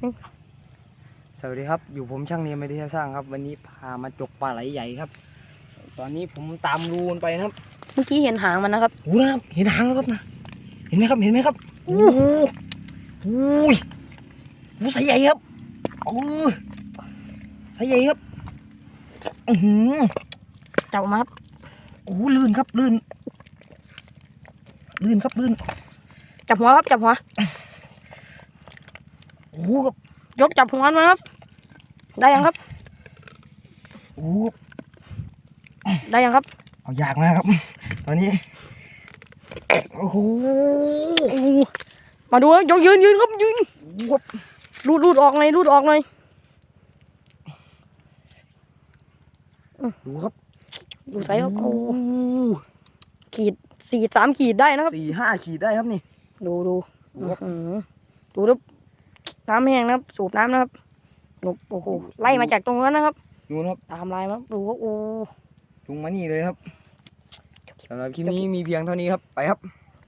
สวัสดีครับ อยู่ผมช่างเนียมไม่ได้สร้างครับ วันนี้พามาจกปลาไหลใหญ่ครับ ตอนนี้ผมตามรูมันไปนะครับเมื่อกี้เห็นหางมันนะครับโอ้นะครับเห็นหางแล้วครับนะเห็นไหมครับเห็นไหมครับโอ้โหโอ้ยโอ้สายใหญ่ครับเออสายใหญ่ครับอือหือจับออกมาครับโอ้โหลื่นครับลื่นลื่นครับลื่นจับหัวครับจับหัว โอ้โหครับยกจับหัวมันมาครับ ได้ยังครับโอ้โหได้ยังครับ เอายากมากครับ ตอนนี้โอ้โหโอ้โห มาดูครับยกยืนยืนครับยืนวับรูดรูดออกหน่อยรูดออกหน่อยดูครับ ดูไซส์ครับโอ้ขีดสี่สามขีดได้นะครับสี่ห้าขีดได้ครับนี่ ดูดูดูครับอื้อหือดูแล้ว น้ำแห้งนะครับ สูบน้ำนะครับดูโอ้โหไล่มาจากตรงนั้นนะครับดูนะครับตามลายมาดูว่าโอ้จุงมานี่เลยครับสำหรับคลิปนี้มีเพียงเท่านี้ครับไปครับ